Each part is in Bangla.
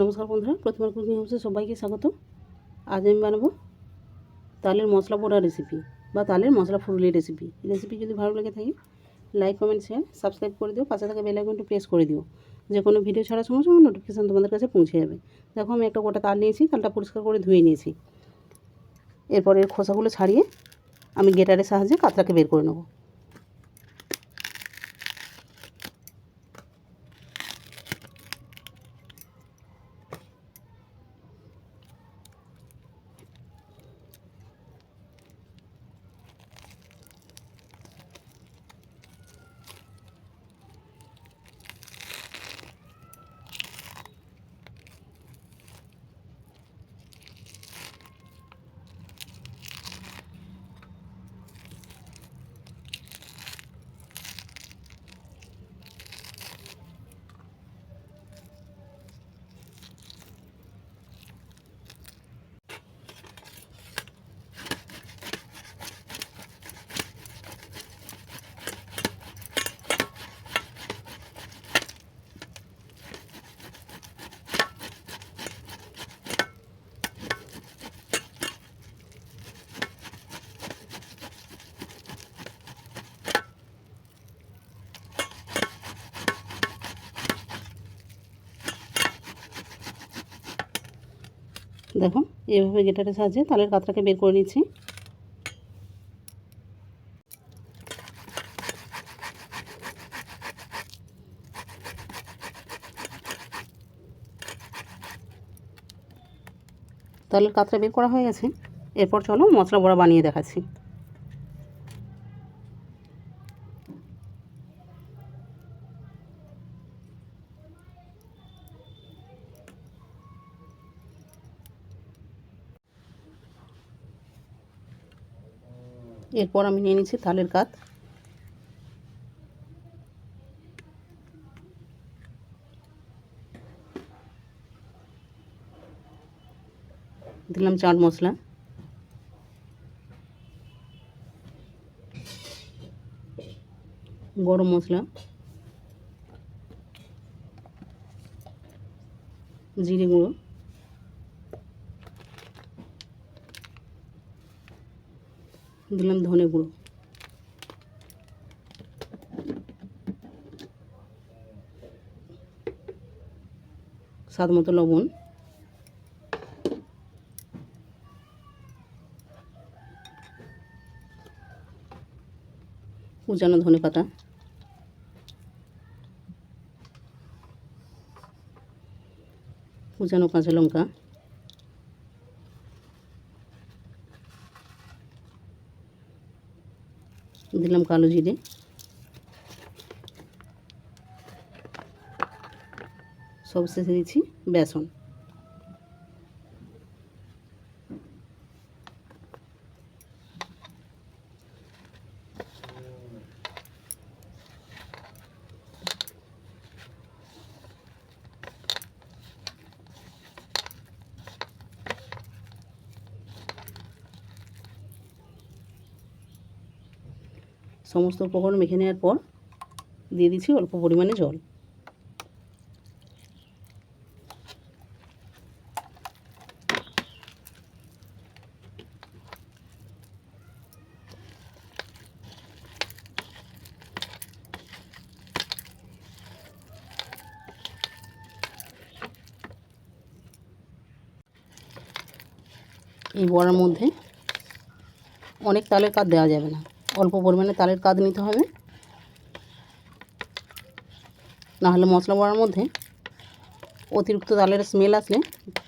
নমস্কার বন্ধুরা প্রথমে কুকিং হাউসে সবাইকে স্বাগত আজ আমি বানাবো তালের মশলা পোড়া রেসিপি বা তালের মশলা ফুরুলি রেসিপি রেসিপি যদি ভালো লেগে থাকে লাইক কমেন্ট শেয়ার সাবস্ক্রাইব করে দিও। পাশে থাকা বেল আইকনটি প্রেস করে দিও। যে কোনো ভিডিও ছাড়ার সঙ্গে সঙ্গে নোটিফিকেশান তোমাদের কাছে পৌঁছে যাবে। দেখো, আমি একটা গোটা তাল নিয়েছি, তালটা পরিষ্কার করে ধুয়ে নিয়েছি। এরপর এর খোসাগুলো ছাড়িয়ে আমি গেটারের সাহায্যে কাতলাকে বের করে নেব। দেখো, এভাবে গেটারের সাহায্যে তালের কাতরাকে বের করে নিচ্ছি। তালের কাতরা বের করা হয়ে গেছে। এরপর চলো মশলা বড়া বানিয়ে দেখাচ্ছি। এরপর আমি নিয়ে নিচ্ছি তালের কাত। দিলাম চাট মশলা। গরম মশলা। জিরে গুঁড়ো। দিলাম ধনে গুঁড়ো। স্বাদ মতো লবণ। কুচানো ধনে পাতা। কুচানো কাঁচা লঙ্কা দিলাম কালো জিরে। সব শেষে দিচ্ছি বেসন। সমস্ত উপকরণ মেখে নেওয়ার পর দিয়ে দিচ্ছি অল্প পরিমাণে জল। এই বড়ার মধ্যে অনেক তালের কাজ দেওয়া যাবে না। অল্প পরিমাণে তালের কাজ নিতে হবে। নাহলে মশলা বড়ার মধ্যে অতিরিক্ত তালের স্মেল আসলে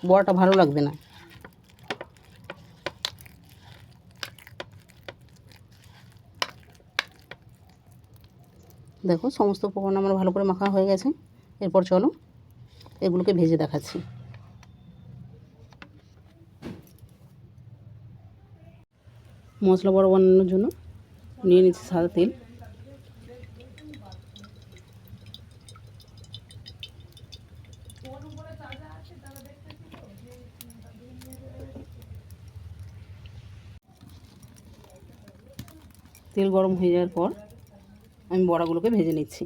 বড়াটা ভালো লাগবে না। দেখো, সমস্ত উপকরণ আমার ভালো করে মাখা হয়ে গেছে। এরপর চলো এগুলোকে ভেজে দেখাচ্ছি। মশলা বড়া বানানোর জন্য নিয়ে নিচ্ছি সাদা তেল। তেল গরম হয়ে যাওয়ার পর আমি বড়াগুলোকে ভেজে নিচ্ছি।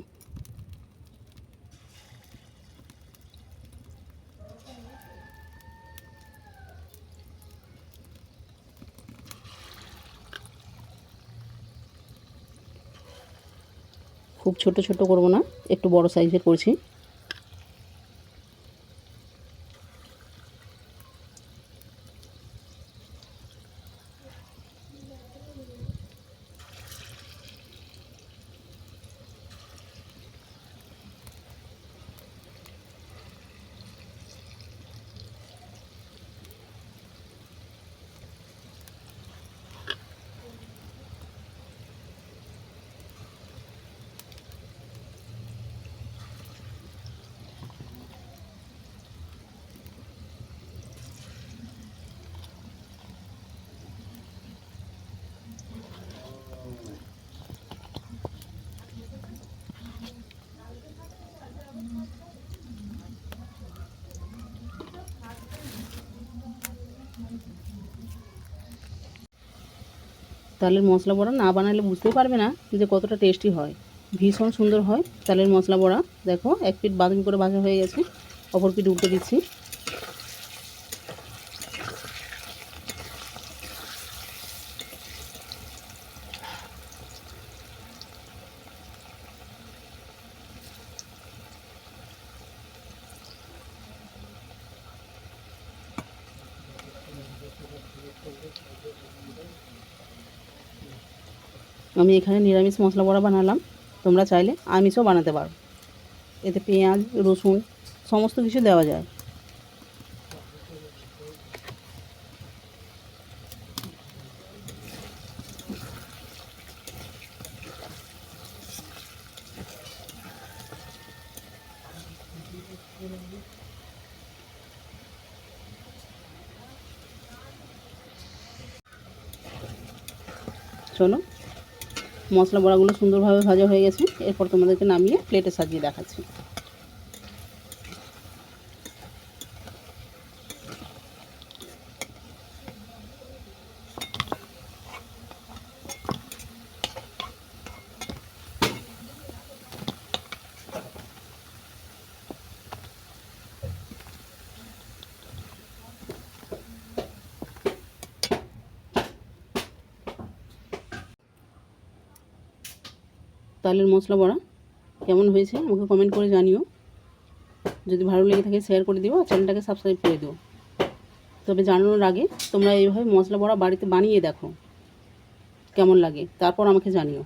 খুব ছোট ছোট করব না একটু বড় সাইজের করছি। তালের মশলা বড়া না বানালে বুঝতেই পারবে না যে কতটা টেস্টি হয়। ভীষণ সুন্দর হয় তালের মশলা বড়া। দেখো, এক পিঠ বাদামি করে ভাজা হয়ে গেছে। অপর পিঠ উল্টে দিচ্ছি। আমি এখানে নিরামিষ মশলা বড়া বানালাম। তোমরা চাইলে আমিষও বানাতে পারো। এতে পেঁয়াজ, রসুন, সমস্ত কিছু দেওয়া যায়। চলো মশলা বড়াগুলো সুন্দরভাবে ভাজা হয়ে গেছে। এরপর তোমাদেরকে নামিয়ে প্লেটে সাজিয়ে দেখাচ্ছি। তালের মশলা বড়া, কেমন হয়েছে আমাকে কমেন্ট করে জানিও। যদি ভালো লেগে থাকে শেয়ার করে দিও আর চ্যানেলটাকে সাবস্ক্রাইব করে দিও। তবে জানানোর আগে তোমরা এইভাবে মশলা বড়া বাড়িতে বানিয়ে দেখো, কেমন লাগে, তারপর আমাকে জানিও।